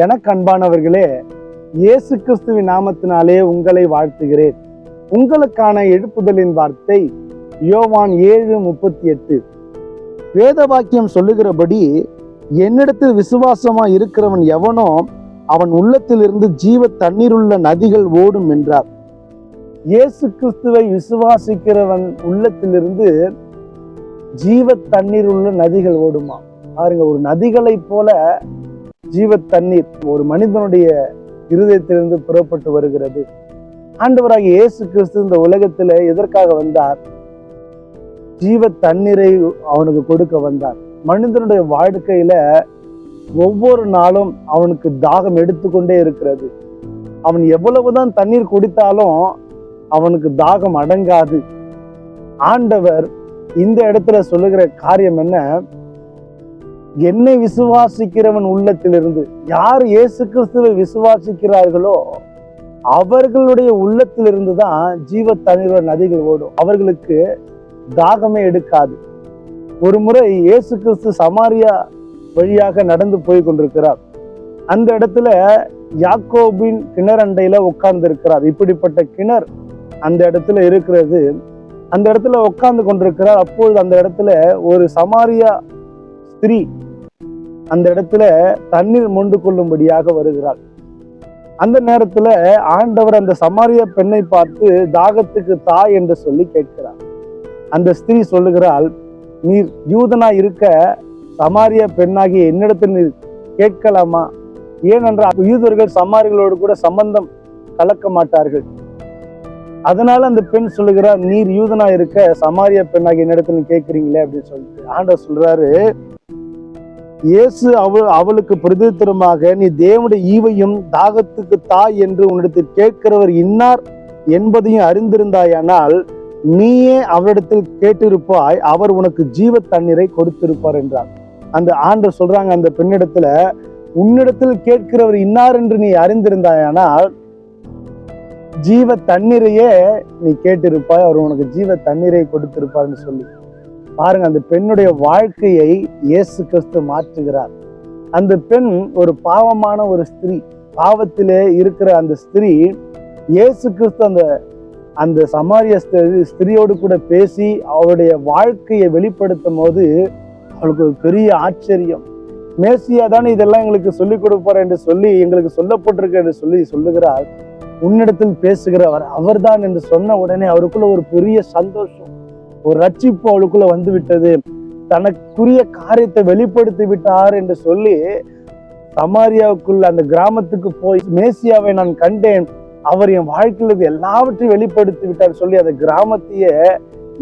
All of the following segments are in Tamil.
எனக்கு அன்பானவர்களே இயேசு கிறிஸ்துவின் நாமத்தினாலே உங்களை வாழ்த்துகிறேன். உங்களுக்கான எழுப்புதலின் வார்த்தை யோவான் ஏழு முப்பத்தி எட்டு. வேத வாக்கியம் சொல்லுகிறபடி என்னிடத்தில் விசுவாசமா இருக்கிறவன் எவனோ அவன் உள்ளத்திலிருந்து ஜீவ தண்ணீருள்ள நதிகள் ஓடும் என்றார். இயேசு கிறிஸ்துவை விசுவாசிக்கிறவன் உள்ளத்திலிருந்து ஜீவ தண்ணீர் உள்ள நதிகள் ஓடுமா பாருங்க ஒரு நதிகளைப் போல ஜீவ தண்ணீர் ஒரு மனிதனுடைய இருதயத்திலிருந்து புறப்பட்டு வருகிறது. ஆண்டவராக இயேசு கிறிஸ்து இந்த உலகத்தில் எதற்காக வந்தார்? ஜீவ தண்ணீரை அவனுக்கு கொடுக்க வந்தார். மனிதனுடைய வாழ்க்கையில ஒவ்வொரு நாளும் அவனுக்கு தாகம் எடுத்துக்கொண்டே இருக்கிறது. அவன் எவ்வளவுதான் தண்ணீர் குடித்தாலும் அவனுக்கு தாகம் அடங்காது. ஆண்டவர் இந்த இடத்துல சொல்லுகிற காரியம் என்ன? என்னை விசுவாசிக்கிறவன் உள்ளத்திலிருந்து யார் இயேசு கிறிஸ்துவை விசுவாசிக்கிறார்களோ அவர்களுடைய உள்ளத்திலிருந்து தான் ஜீவ தண்ணீர் நதிகள் ஓடும். அவர்களுக்கு தாகமே எடுக்காது. ஒரு முறை இயேசு கிறிஸ்து சமாரியா வழியாக நடந்து போய் கொண்டிருக்கிறார். அந்த இடத்துல யாக்கோபின் கிணறண்டையில உட்கார்ந்து இருக்கிறார் இப்படிப்பட்ட கிணறு அந்த இடத்துல இருக்கிறது. அந்த இடத்துல உட்கார்ந்து கொண்டிருக்கிறார். அப்பொழுது அந்த இடத்துல ஒரு சமாரியா ஸ்திரீ அந்த இடத்துல தண்ணீர் மொண்டு கொள்ளும்படியாக வருகிறாள். அந்த நேரத்துல ஆண்டவர் அந்த சமாரிய பெண்ணை பார்த்து தாகத்துக்கு தாய் என்று சொல்லி கேட்கிறார். அந்த ஸ்திரீ சொல்லுகிறாள் நீர் யூதனா இருக்க சமாரிய பெண்ணாகிய என்னிடத்தில் நீர் கேட்கலாமா? ஏனென்றால் யூதர்கள் சமாரிகளோடு கூட சம்பந்தம் கலக்க மாட்டார்கள். அதனால அந்த பெண் சொல்லுகிறார் நீர் யூதனா இருக்க சமாரிய பெண்ணாகி என்னிடத்துல கேட்குறீங்களே அப்படின்னு சொல்லிட்டு. ஆண்டவர் சொல்றாரு இயேசு அவள் அவளுக்கு பிரதித்திரமாக நீ தேவனுடைய ஈவையும் தாகத்துக்கு தாய் என்று உன்னிடத்தில் கேட்கிறவர் இன்னார் என்பதையும் அறிந்திருந்தாயானால் நீயே அவரிடத்தில் கேட்டிருப்பாய் அவர் உனக்கு ஜீவ தண்ணீரை கொடுத்திருப்பார் என்றார். அந்த ஆண்டர் சொல்றாங்க அந்த பெண்ணிடத்துல உன்னிடத்தில் கேட்கிறவர் இன்னார் என்று நீ அறிந்திருந்தாயானால் ஜீவ தண்ணீரையே நீ கேட்டிருப்பாய் அவர் உனக்கு ஜீவ தண்ணீரை கொடுத்திருப்பார்னு சொல்லி. பாருங்க அந்த பெண்ணுடைய வாழ்க்கையை இயேசு கிறிஸ்து மாற்றுகிறார். அந்த பெண் ஒரு பாவமான ஒரு ஸ்திரீ. பாவத்திலே இருக்கிற அந்த ஸ்திரீ இயேசு கிறிஸ்து அந்த அந்த சமாரிய ஸ்திரீயோடு ஸ்திரியோடு கூட பேசி அவருடைய வாழ்க்கையை வெளிப்படுத்தும் போது அவளுக்கு ஒரு பெரிய ஆச்சரியம். மேசியா தானே இதெல்லாம் எங்களுக்கு சொல்லிக் கொடுப்பார் என்று சொல்லி எங்களுக்கு சொல்லப்பட்டிருக்க என்று சொல்லி சொல்லுகிறார். உன்னிடத்தில் பேசுகிறவர் அவர்தான் என்று சொன்ன உடனே அவருக்குள்ள ஒரு பெரிய சந்தோஷம். ஒரு ரட்சிப்பு அவளுக்குள்ள வந்து விட்டது. தனக்குரிய காரியத்தை வெளிப்படுத்தி விட்டார் என்று சொல்லி சமாரியாவுக்குள்ள அந்த கிராமத்துக்கு போய் மேசியாவை நான் கண்டேன். அவர் என் வாழ்க்கையில் எல்லாவற்றையும் வெளிப்படுத்தி விட்டார் சொல்லி அந்த கிராமத்தையே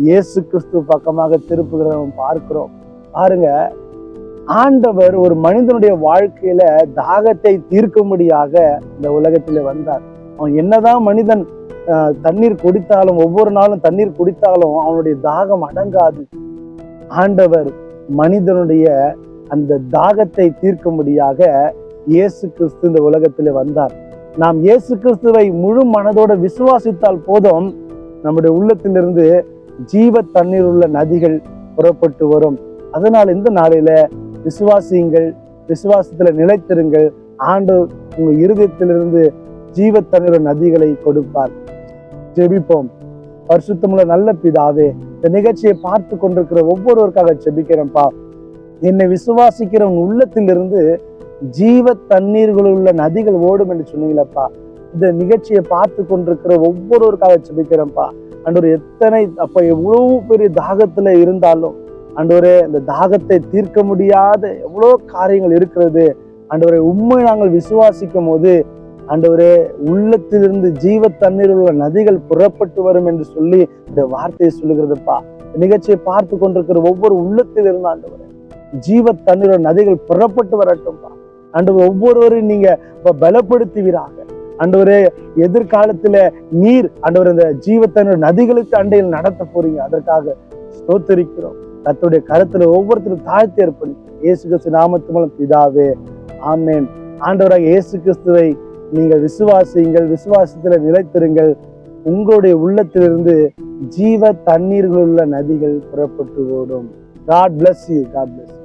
இயேசு கிறிஸ்து பக்கமாக திருப்புகிறத பார்க்கிறோம். பாருங்க ஆண்டவர் ஒரு மனிதனுடைய வாழ்க்கையில தாகத்தை தீர்க்கும்படியாக இந்த உலகத்திலே வந்தார். அவன் என்னதான் மனிதன் தண்ணீர் குடித்தாலும் ஒவ்வொரு நாளும் தண்ணீர் குடித்தாலும் அவனுடைய தாகம் அடங்காது. ஆண்டவர் மனிதனுடைய அந்த தாகத்தை தீர்க்கும்படியாக இயேசு கிறிஸ்து இந்த உலகத்தில் வந்தார். நாம் இயேசு கிறிஸ்துவை முழு மனதோடு விசுவாசித்தால் போதும் நம்முடைய உள்ளத்திலிருந்து ஜீவ தண்ணீர் உள்ள நதிகள் புறப்பட்டு வரும். அதனால் இந்த நாளில விசுவாசியுங்கள் விசுவாசத்துல நிலைத்திருங்கள். ஆண்டு உங்கள் இருதயத்திலிருந்து ஜீவ நதிகளை கொடுப்பார். ஜெபிப்போம். பரிசுத்தமுள்ள நல்ல பிதாவே இந்த நிகழ்ச்சியை பார்த்து கொண்டிருக்கிற ஒவ்வொருவருக்காக ஜெபிக்கிறேன்ப்பா. என்னை விசுவாசிக்கிற உன் உள்ளத்திலிருந்து ஜீவ தண்ணீர்களுள்ள நதிகள் ஓடும் என்று சொன்னீங்களப்பா. இந்த நிகழ்ச்சியை பார்த்து கொண்டிருக்கிற ஒவ்வொருவருக்காக ஜெபிக்கிறேன்ப்பா. அன்று எத்தனை அப்ப எவ்வளவு பெரிய தாகத்துல இருந்தாலும் அன்றவரே இந்த தாகத்தை தீர்க்க முடியாத எவ்வளோ காரியங்கள் இருக்கிறது. அன்றவரை உண்மை நாங்கள் விசுவாசிக்கும் போது ஆண்டவரே உள்ளத்திலிருந்து ஜீவ தண்ணீர் உள்ள நதிகள் புறப்பட்டு வரும் என்று சொல்லி இந்த வார்த்தையை சொல்லுகிறதுப்பா. நிகழ்ச்சியை பார்த்து கொண்டிருக்கிற ஒவ்வொரு உள்ளத்தில் இருந்து ஆண்டவரே ஜீவ தண்ணீர் நதிகள் புறப்பட்டு வரட்டும்பா. ஆண்டவர் ஒவ்வொருவரையும் நீங்க பலப்படுத்துவீராக. ஆண்டவரே எதிர்காலத்துல நீர் ஆண்டவர் இந்த ஜீவ நதிகளுக்கு அண்டையில் நடத்த போறீங்க. அதற்காக ஸ்தோத்தரிக்கிறோம். தத்துடைய கருத்துல ஒவ்வொருத்தரும் தாழ்த்தி ஏற்படுத்தி இயேசு கிறிஸ்து நாமத்து மூலம் பிதாவே ஆமேன். ஆண்டவராக இயேசு கிறிஸ்துவை நீங்கள் விசுவாசியுங்கள் விசுவாசத்தில் நிலைத்திருங்கள். உங்களுடைய உள்ளத்திலிருந்து ஜீவ தண்ணீர்களுள்ள நதிகள் புறப்பட்டு ஓடும். God bless you God bless